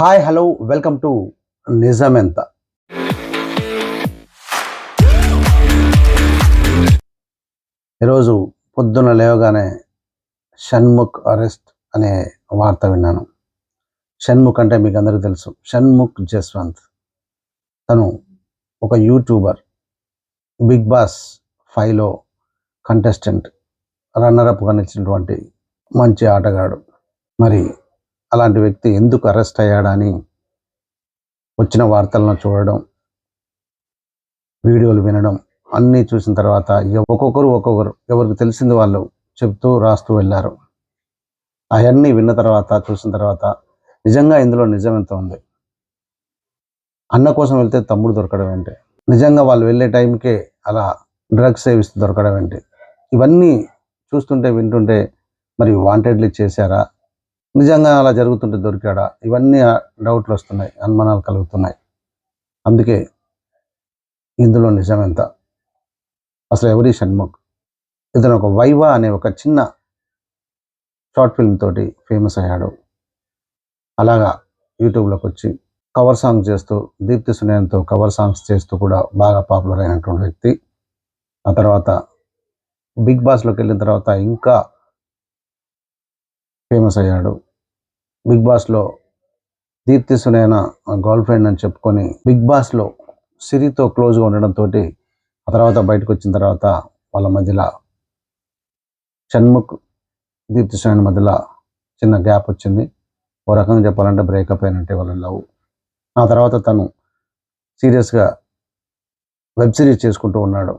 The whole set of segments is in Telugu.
Hi hello welcome to Nijamentha. ఈరోజు పొద్దున్న లేవగానే షణ్ముఖ్ అరెస్ట్ అనే వార్త విన్నాను. షణ్ముఖ్ అంటే మీకు అందరికీ తెలుసు. షణ్ముఖ్ జస్వంత్. తను ఒక యూట్యూబర్ బిగ్ బాస్ ఫైవ్లో కంటెస్టెంట్ రన్నరప్గా నిలిచినటువంటి మంచి ఆటగాడు. మరి అలాంటి వ్యక్తి ఎందుకు అరెస్ట్ అయ్యాడని వచ్చిన వార్తలను చూడడం వీడియోలు వినడం అన్నీ చూసిన తర్వాత ఒక్కొక్కరు ఒక్కొక్కరు ఎవరికి తెలిసింది వాళ్ళు చెప్తూ రాస్తూ వెళ్ళారు. అవన్నీ విన్న తర్వాత చూసిన తర్వాత నిజంగా ఇందులో నిజం ఎంత ఉంది? అన్న కోసం వెళ్తే తమ్ముడు దొరకడం ఏంటి? నిజంగా వాళ్ళు వెళ్ళే టైంకే అలా డ్రగ్స్ సేవిస్తూ దొరకడం ఏంటి? ఇవన్నీ చూస్తుంటే వింటుంటే మరి వాంటెడ్లీ చేశారా? నిజంగా అలా జరుగుతుంటే దొరికాడా? ఇవన్నీ డౌట్లు వస్తున్నాయి అనుమానాలు కలుగుతున్నాయి. అందుకే ఇందులో నిజమెంత అసలు ఎవరి షణ్ముఖ్? ఇతను ఒక వైవా అనే ఒక చిన్న షార్ట్ ఫిల్మ్ తోటి ఫేమస్ అయ్యాడు. అలాగా యూట్యూబ్లోకి వచ్చి కవర్ సాంగ్ చేస్తూ దీప్తి సునయన్తో కవర్ సాంగ్స్ చేస్తూ కూడా బాగా పాపులర్ అయినటువంటి వ్యక్తి. ఆ తర్వాత బిగ్ బాస్లోకి వెళ్ళిన తర్వాత ఇంకా ఫేమస్ అయ్యాడు. బిగ్ బాస్లో దీప్తి సునయన గర్ల్ ఫ్రెండ్ అని చెప్పుకొని బిగ్ బాస్లో సిరితో క్లోజ్గా ఉండడంతో ఆ తర్వాత బయటకు వచ్చిన తర్వాత వాళ్ళ మధ్యలో షణ్ముఖ్ దీప్తి సునయన మధ్యలో చిన్న గ్యాప్ వచ్చింది. ఓ రకంగా చెప్పాలంటే బ్రేకప్ అయినట్టే వాళ్ళ లవ్. ఆ తర్వాత తను సీరియస్గా వెబ్ సిరీస్ చేసుకుంటూ ఉన్నాడు.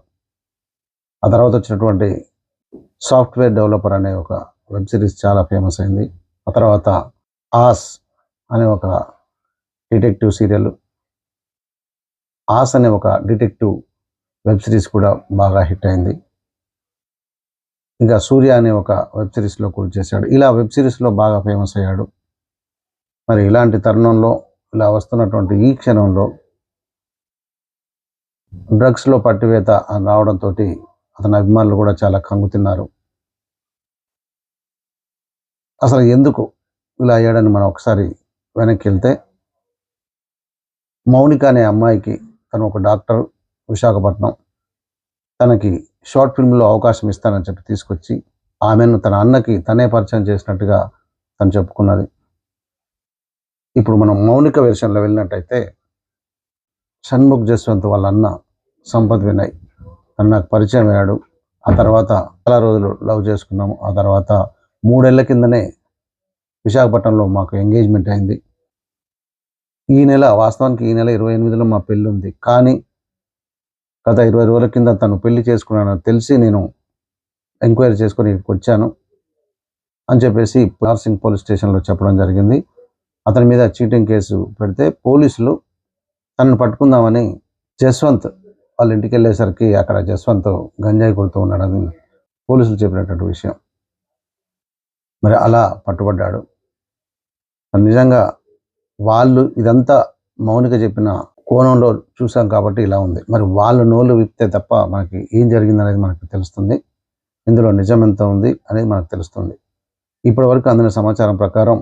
ఆ తర్వాత వచ్చినటువంటి సాఫ్ట్వేర్ డెవలపర్ అనే ఒక వెబ్ సిరీస్ చాలా ఫేమస్ అయింది. ఆ తర్వాత ఆస్ అనే ఒక డిటెక్టివ్ సీరియల్. ఆస్ అనే ఒక డిటెక్టివ్ వెబ్ సిరీస్ కూడా బాగా హిట్ అయింది. ఇంకా సూర్య అనే ఒక వెబ్ సిరీస్లో కూడా చేశాడు. ఇలా వెబ్ సిరీస్లో బాగా ఫేమస్ అయ్యాడు. మరి ఇలాంటి తరుణంలో ఇలా వస్తున్నటువంటి ఈ క్షణంలో డ్రగ్స్లో పట్టివేత అని రావడంతో అతని అభిమానులు కూడా చాలా కంగుతిన్నారు. అసలు ఎందుకు ఇలా అయ్యాడని మనం ఒకసారి వెనక్కి వెళ్తే మౌనిక అనే అమ్మాయికి తను ఒక డాక్టర్ విశాఖపట్నం తనకి షార్ట్ ఫిల్మ్లో అవకాశం ఇస్తానని చెప్పి తీసుకొచ్చి ఆమెను తన అన్నకి తనే పరిచయం చేసినట్టుగా తను చెప్పుకున్నది. ఇప్పుడు మనం మౌనిక వెర్షన్లో వెళ్ళినట్టయితే షణ్ముఖ్ జస్వంత్ వాళ్ళ అన్న సంపత్ వినయ్ తను నాకు పరిచయం అయ్యాడు. ఆ తర్వాత చాలా రోజులు లవ్ చేసుకున్నాము. ఆ తర్వాత మూడేళ్ళ కిందనే విశాఖపట్నంలో మాకు ఎంగేజ్మెంట్ అయింది. ఈ నెల వాస్తవానికి ఈ నెల ఇరవై ఎనిమిదిలో మా పెళ్ళి ఉంది. కానీ గత ఇరవై రోజుల కింద తను పెళ్ళి చేసుకున్నానని తెలిసి నేను ఎంక్వైరీ చేసుకొని ఇక్కడికి వచ్చాను అని చెప్పేసి నార్సింగ్ పోలీస్ స్టేషన్లో చెప్పడం జరిగింది. అతని మీద చీటింగ్ కేసు పెడితే పోలీసులు తనను పట్టుకుందామని జస్వంత్ వాళ్ళ ఇంటికి వెళ్ళేసరికి అక్కడ జస్వంత్ గంజాయి కొడుతూ ఉన్నాడని పోలీసులు చెప్పినటువంటి విషయం. మరి అలా పట్టుబడ్డాడు. నిజంగా వాళ్ళు ఇదంతా మౌనిక చెప్పిన కోణంలో చూసాం కాబట్టి ఇలా ఉంది. మరి వాళ్ళు నోళ్ళు విప్తే తప్ప మనకి ఏం జరిగింది అనేది మనకు తెలుస్తుంది. ఇందులో నిజం ఎంత ఉంది అనేది మనకు తెలుస్తుంది. ఇప్పటి వరకు అందిన సమాచారం ప్రకారం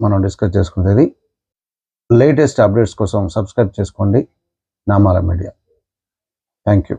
మనం డిస్కస్ చేసుకునేది లేటెస్ట్ అప్డేట్స్ కోసం సబ్స్క్రైబ్ చేసుకోండి. నామాల మీడియా. Thank you